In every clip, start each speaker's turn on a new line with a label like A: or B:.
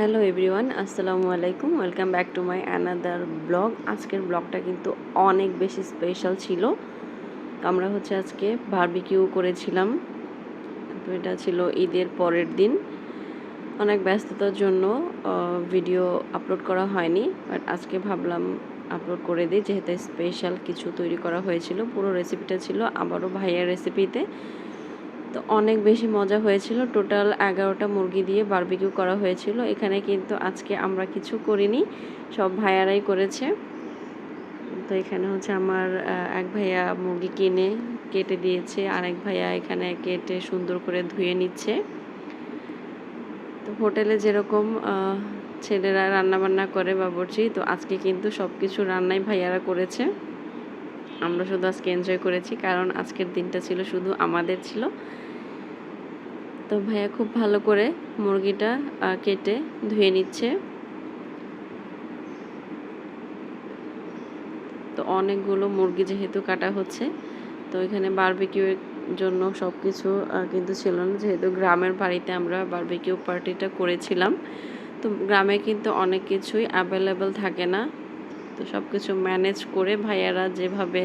A: Hello everyone, আসসালামু আলাইকুম। Welcome back to my another blog. আজকের ব্লগটা কিন্তু অনেক বেশি স্পেশাল ছিল। আমরা হচ্ছে আজকে বারবিকিউ করেছিলাম। তো এটা ছিল ঈদের পরের দিন। অনেক ব্যস্ততার জন্য ভিডিও আপলোড করা হয়নি। বাট আজকে ভাবলাম আপলোড করে দিই, যেহেতু স্পেশাল কিছু তৈরি করা হয়েছিল। পুরো রেসিপিটা ছিল আবারও ভাইয়ার রেসিপিতে তো অনেক বেশি মজা হয়েছিল। টোটাল এগারোটা মুরগি দিয়ে বারবিকিউ করা হয়েছিল। এখানে কিন্তু আজকে আমরা কিছু করিনি, সব ভাইয়ারাই করেছে। তো এখানে হচ্ছে আমার এক ভাইয়া মুরগি কিনে কেটে দিয়েছে, আরেক ভাইয়া এখানে কেটে সুন্দর করে ধুয়ে নিচ্ছে। তো হোটেলে যেরকম ছেলেরা রান্না বান্না করে বাবরচি, তো আজকে কিন্তু সব কিছু রান্নাই ভাইয়ারা করেছে। আমরা শুধু আজকে এনজয় করেছি, কারণ আজকের দিনটা ছিল শুধু আমাদের ছিল। তো ভাইয়া খুব ভালো করে মুরগিটা কেটে ধুয়ে নিচ্ছে। তো অনেকগুলো মুরগি যেহেতু কাটা হচ্ছে, তো এখানে বারবিকিউর জন্য সব কিছু কিন্তু ছিল না। যেহেতু গ্রামের বাড়িতে আমরা বারবিকিউ পার্টিটা করেছিলাম, তো গ্রামে কিন্তু অনেক কিছুই অ্যাভেলেবেল থাকে না। তো সব কিছু ম্যানেজ করে ভাইয়ারা যেভাবে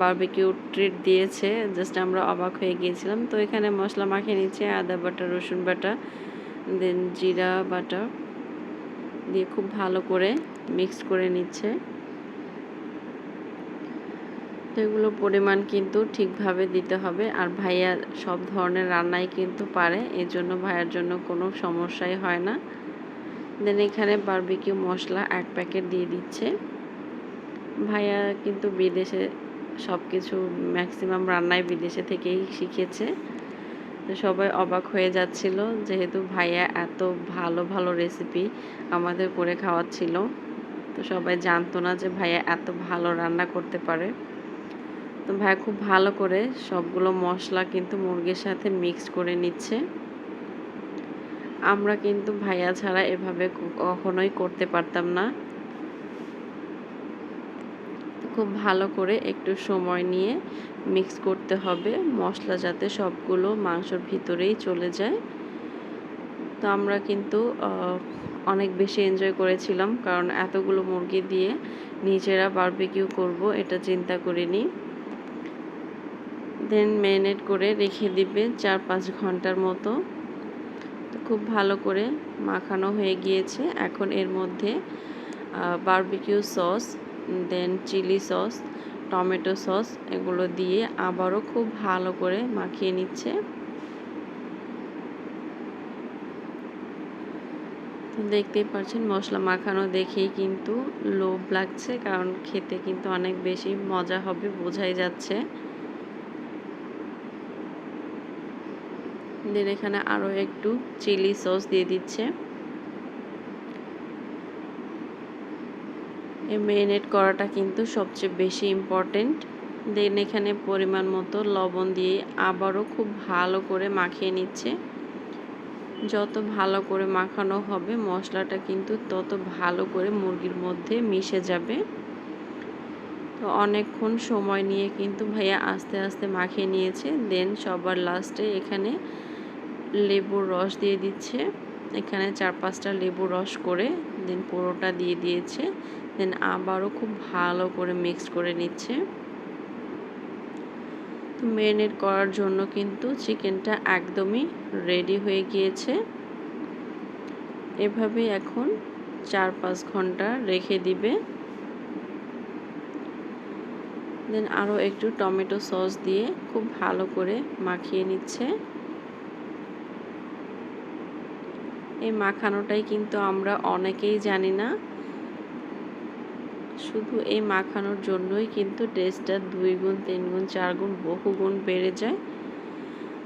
A: বারবিকিউ ট্রিট দিয়েছে জাস্ট আমরা অবাক হয়ে গিয়েছিলাম। তো এখানে মশলা মাখিয়ে নিচ্ছে, আদা বাটা, রসুন বাটা দেন জিরা বাটা দিয়ে খুব ভালো করে মিক্স করে নিচ্ছে। তো এগুলো পরিমাণ কিন্তু ঠিকভাবে দিতে হবে, আর ভাইয়া সব ধরনের রান্নাই কিন্তু পারে এর জন্য ভাইয়ার জন্য কোনো সমস্যাই হয় না। দেন এখানে বারবিকিউ মশলা এক প্যাকেট দিয়ে দিচ্ছে। ভাইয়া কিন্তু বিদেশে সব কিছু ম্যাক্সিমাম রান্নায় বিদেশে থেকেই শিখেছে। তো সবাই অবাক হয়ে যাচ্ছিল যেহেতু ভাইয়া এত ভালো ভালো রেসিপি আমাদের করে খাওয়াচ্ছিল। তো সবাই জানতো না যে ভাইয়া এত ভালো রান্না করতে পারে। তো ভাইয়া খুব ভালো করে সবগুলো মশলা কিন্তু মুরগির সাথে মিক্স করে নিচ্ছে। আমরা কিন্তু ভাইয়া ছাড়া এভাবে কখনোই করতে পারতাম না। খুব ভালো করে একটু সময় নিয়ে মিক্স করতে হবে। মশলা যাতে সবগুলো মাংসর ভিতরেই চলে যায়। তো আমরা কিন্তু অনেক বেশি এনজয় করেছিলাম কারণ এতগুলো মুরগি দিয়ে নিজেরা বারবিকিউ করব এটা চিন্তা করিনি। দেন ম্যারিনেট করে রেখে দিবে চার পাঁচ ঘণ্টার মতো। তো খুব ভালো করে মাখানো হয়ে গিয়েছে। এখন এর মধ্যে বারবিকিউ সস দেন চিলি সস, টমেটো সস, এগুলো দিয়ে আবারও খুব ভালো করে মাখিয়ে নিচ্ছে। দেখতেই পাচ্ছেন মশলা মাখানো দেখেই কিন্তু লোভ লাগছে, কারণ খেতে কিন্তু অনেক বেশি মজা হবে বোঝাই যাচ্ছে। দেন এখানে আরও একটু চিলি সস দিয়ে দিচ্ছে। মেরিনেট করাটা কিন্তু সবচেয়ে বেশি ইম্পর্টেন্ট দেন এখানে পরিমাণ মতো লবণ দিয়ে আবারও খুব ভালো করে মাখিয়ে নিচ্ছে। যত ভালো করে মাখানো হবে, মশলাটা কিন্তু তত ভালো করে মুরগির মধ্যে মিশে যাবে। তো অনেকক্ষণ সময় নিয়ে কিন্তু ভাইয়া আস্তে আস্তে মাখিয়ে নিয়েছে। দেন সবার লাস্টে এখানে লেবুর রস দিয়ে দিচ্ছে। এখানে চার পাঁচটা লেবু রস করে দেন পুরোটা দিয়ে দিয়েছে। দেন আবারও খুব ভালো করে মিক্স করে নিচ্ছে। তো ম্যারিনেট করার জন্য কিন্তু চিকেনটা একদমই রেডি হয়ে গিয়েছে। এভাবে এখন চার পাঁচ ঘণ্টা রেখে দিবে। দেন আরও একটু টমেটো সস দিয়ে খুব ভালো করে মাখিয়ে নিচ্ছে। এই মাখানোটাই কিন্তু আমরা অনেকেই জানি না শুধু এই মাখানোর জন্যই কিন্তু টেস্টটা দুই গুণ, তিন গুণ, চার গুণ বহু গুণ বেড়ে যায়।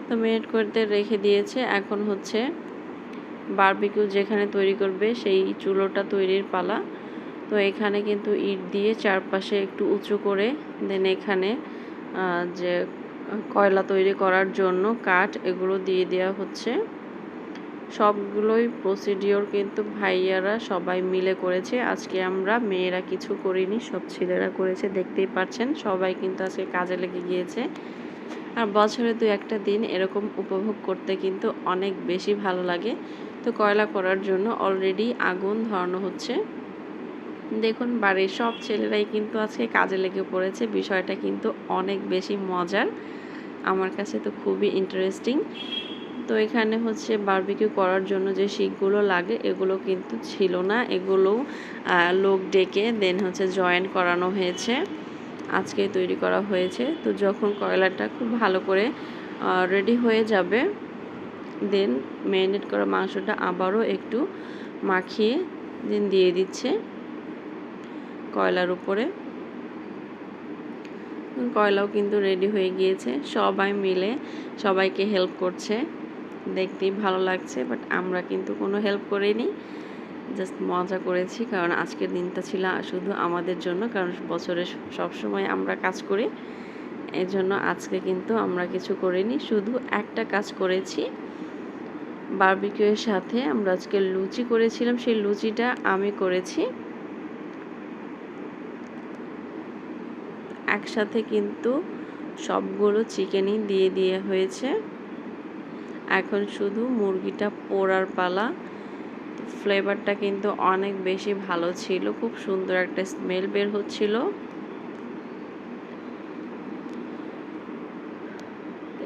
A: তো মেরিনেট করতে রেখে দিয়েছে। এখন হচ্ছে বারবিকিউ যেখানে তৈরি করবে সেই চুলোটা তৈরির পালা। তো এখানে কিন্তু ইট দিয়ে চারপাশে একটু উঁচু করে দেন এখানে যে কয়লা তৈরি করার জন্য কাঠ, এগুলো দিয়ে দেওয়া হচ্ছে। সবগুলোই প্রসিডিওর কিন্তু ভাইয়ারা সবাই মিলে করেছে। আজকে আমরা মেয়েরা কিছু করিনি, সব ছেলেরা করেছে, দেখতেই পাচ্ছেন। সবাই কিন্তু আজকে কাজে লেগে গিয়েছে। আর বছরে দু একটা দিন এরকম উপভোগ করতে কিন্তু অনেক বেশি ভালো লাগে। তো কয়লা করার জন্য অলরেডি আগুন ধরানো হচ্ছে। দেখুন, বাড়ির সব ছেলেরাই কিন্তু আজকে কাজে লেগে পড়েছে। বিষয়টা কিন্তু অনেক বেশি মজার। আমার কাছে তো খুবই ইন্টারেস্টিং তো এখানে হচ্ছে বারবিকিউ করার জন্য যে শিকগুলো লাগে, এগুলো কিন্তু ছিল না। এগুলো লোক ডেকে দেন হচ্ছে জয়েন করানো হয়েছে। আজকে তৈরি করা হয়েছে। তো যখন কয়লাটা খুব ভালো করে রেডি হয়ে যাবে দেন ম্যারিনেট করা মাংসটা আবারও একটু মাখিয়ে দেন দিয়ে দিচ্ছে কয়লার উপরে। কয়লাও কিন্তু রেডি হয়ে গিয়েছে। সবাই মিলে সবাইকে হেল্প করছে। দেখতেই ভালো লাগছে বাট আমরা কিন্তু কোনো হেল্প করিনি। জাস্ট মজা করেছি, কারণ আজকের দিনটা ছিল শুধু আমাদের জন্য, কারণ বছরে সবসময় আমরা কাজ করি। এই জন্য আজকে কিন্তু আমরা কিছু করিনি, শুধু একটা কাজ করেছি। বারবিকিউয়ের সাথে আমরা আজকে লুচি করেছিলাম, সেই লুচিটা আমি করেছি। একসাথে কিন্তু সবগুলো চিকেনই দিয়ে দিয়ে হয়েছে। এখন শুধু মুরগিটা পোড়ার পালা। ফ্লেভারটা কিন্তু অনেক বেশি ভালো ছিল, খুব সুন্দর একটা স্মেল বের হচ্ছিল।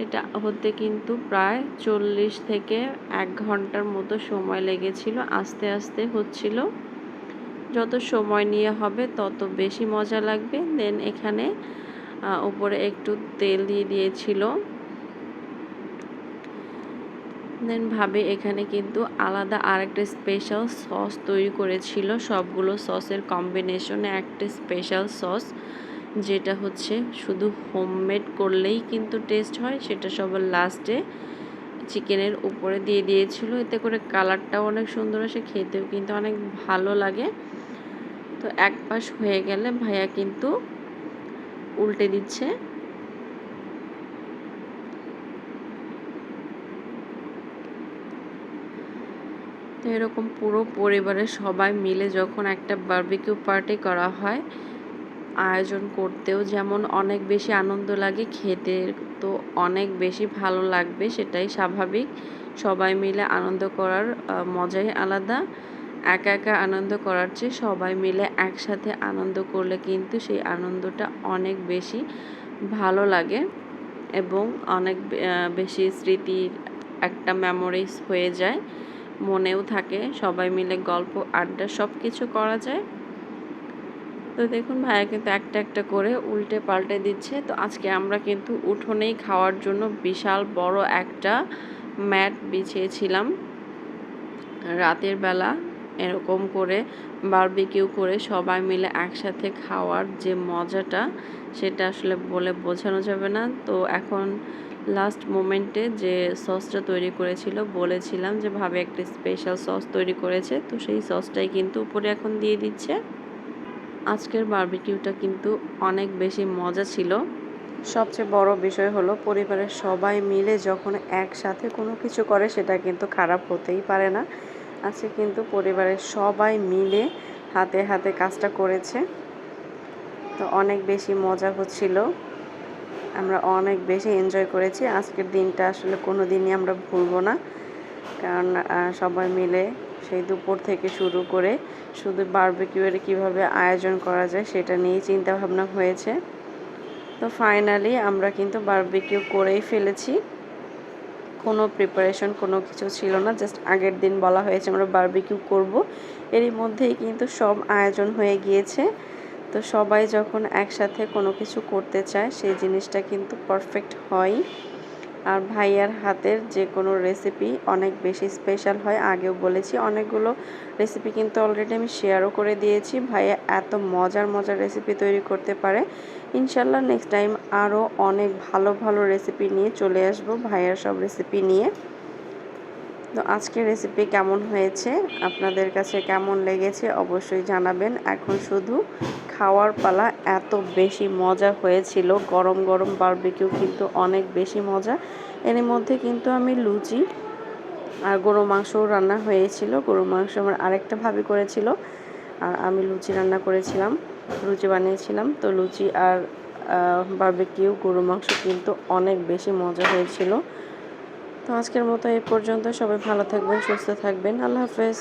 A: এটা হতে কিন্তু প্রায় চল্লিশ থেকে এক ঘণ্টার মতো সময় লেগেছিল, আস্তে আস্তে হচ্ছিল। যত সময় নিয়ে হবে, তত বেশি মজা লাগবে। দেন এখানে উপরে একটু তেল দিয়ে দিয়েছিল। ভাবে এখানে কিন্তু আলাদা আরেকটা স্পেশাল সস তৈরি করেছিল। সবগুলো সসের কম্বিনেশনে একটা স্পেশাল সস যেটা হচ্ছে শুধু হোমমেড করলেই কিন্তু টেস্ট হয়, সেটা সবার লাস্টে চিকেনের উপরে দিয়ে দিয়েছিল। এতে করে কালারটাও অনেক সুন্দর আসে, খেতেও কিন্তু অনেক ভালো লাগে। তো এক পাশ হয়ে গেলে ভাইয়া কিন্তু উল্টে দিচ্ছে। তো এরকম পুরো পরিবারের সবাই মিলে যখন একটা বার্বিকিউ পার্টি করা হয়, আয়োজন করতেও যেমন অনেক বেশি আনন্দ লাগে, খেতে তো অনেক বেশি ভালো লাগবে, সেটাই স্বাভাবিক। সবাই মিলে আনন্দ করার মজাই আলাদা। একা একা আনন্দ করার চেয়ে সবাই মিলে একসাথে আনন্দ করলে কিন্তু সেই আনন্দটা অনেক বেশি ভালো লাগে এবং অনেক বেশি স্মৃতির একটা মেমোরিজ হয়ে যায়। মনেও থাকে, সবাই মিলে গল্প, আড্ডা সব কিছু করা যায়। তো দেখুন ভাইয়া কিন্তু একটা একটা করে উল্টে পাল্টে দিচ্ছে। তো আজকে আমরা কিন্তু উঠোনেই খাওয়ার জন্য বিশাল বড় একটা ম্যাট বিছিয়েছিলাম। রাতের বেলা এরকম করে বারবিকিউ করে সবাই মিলে একসাথে খাওয়ার যে মজাটা, সেটা আসলে বলে বোঝানো যাবে না। তো এখন লাস্ট মোমেন্টে যে সসটা তৈরি করেছিল, বলেছিলাম যে ভাবে একটা স্পেশাল সস তৈরি করেছে। তো সেই সসটাই কিন্তু উপরে এখন দিয়ে দিচ্ছে। আজকের বারবিকিউটা কিন্তু অনেক বেশি মজা ছিল। সবচেয়ে বড় বিষয় হলো, পরিবারের সবাই মিলে যখন একসাথে কোনো কিছু করে, সেটা কিন্তু খারাপ হতেই পারে না। আজকে কিন্তু পরিবারের সবাই মিলে হাতে হাতে কাজটা করেছে। তো অনেক বেশি মজা হচ্ছিল। আমরা অনেক বেশি এনজয় করেছি। আজকের দিনটা আসলে কোনো দিনই আমরা ভুলবো না। কারণ সবাই মিলে সেই দুপুর থেকে শুরু করে শুধু বারবিকিউয়ের কীভাবে আয়োজন করা যায় সেটা নিয়েই চিন্তা ভাবনা হয়েছে। তো ফাইনালি আমরা কিন্তু বারবিকিউ করেই ফেলেছি। কোনো প্রিপারেশন কোনো কিছু ছিল না জাস্ট আগের দিন বলা হয়েছে আমরা বারবিকিউ করব। এরই মধ্যেই কিন্তু সব আয়োজন হয়ে গিয়েছে। তো সবাই যখন একসাথে কোনো কিছু করতে চায়, সেই জিনিসটা কিন্তু পারফেক্ট হয়। আর ভাইয়ার হাতের যে কোনো রেসিপি অনেক বেশি স্পেশাল হয়। আগেও বলেছি, অনেকগুলো রেসিপি কিন্তু অলরেডি আমি শেয়ারও করে দিয়েছি। ভাইয়া এত মজার মজার রেসিপি তৈরি করতে পারে। ইনশাল্লাহ নেক্সট টাইম আরও অনেক ভালো ভালো রেসিপি নিয়ে চলে আসব, ভাইয়ার সব রেসিপি নিয়ে। তো আজকের রেসিপি কেমন হয়েছে? আপনাদের কাছে কেমন লেগেছে অবশ্যই জানাবেন। এখন শুধু খাওয়ার পালা এত বেশি মজা হয়েছিল। গরম গরম বারবিকিউ কিন্তু অনেক বেশি মজা। এর মধ্যে কিন্তু আমি লুচি আর গরু মাংসও রান্না হয়েছিল। গরু মাংস আমার আরেকটা ভাবি করেছিল। আর আমি লুচি রান্না করেছিলাম, লুচি বানিয়েছিলাম। তো লুচি আর বারবিকিউ গরু মাংস কিন্তু অনেক বেশি মজা হয়েছিল। তো আজকের মতো এই পর্যন্ত। সবাই ভালো থাকবেন সুস্থ থাকবেন। আল্লাহ হাফেজ।